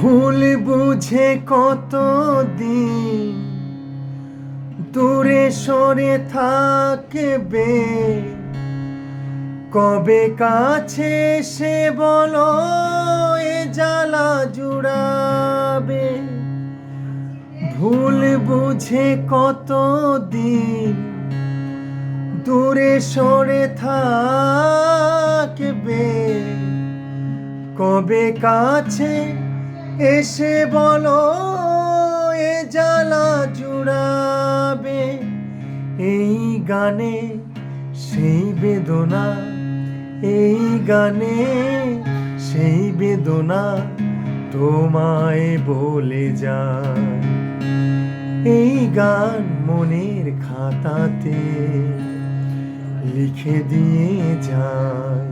ভুল বুঝে কত দিন দূরে সরে থাকবে? কবে কাছে সে বলো, এ জ্বালা জুড়াবে? ভুল বুঝে কত দিন দূরে সরে থাকবে? কবে কাছে এসে বলো, এ জ্বালা জুড়াবে। এই গানে সেই বেদনা, এই গানে সেই বেদনা তোমায় বলে যায়। এই গান মনের খাতাতে লিখে দিয়ে যায়।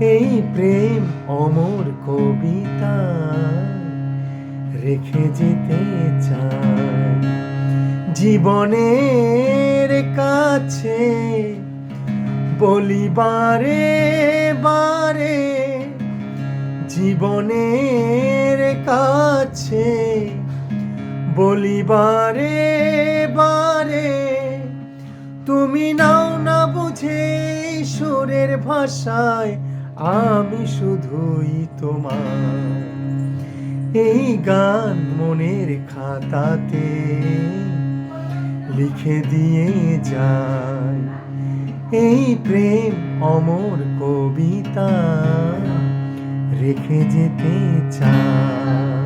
এই প্রেম অমর কবিতা রেখে যেতে চায়। জীবনের কাছে বলিবারে বারে জীবনের কাছে বলিবারে বারে তুমি নাও না বুঝে সুরের ভাষায়, আমি শুধুই তোমার এই গান মনের খাতাতে লিখে দিয়ে যায়। এই প্রেম অমর কবিতা রেখে যেতে চায়।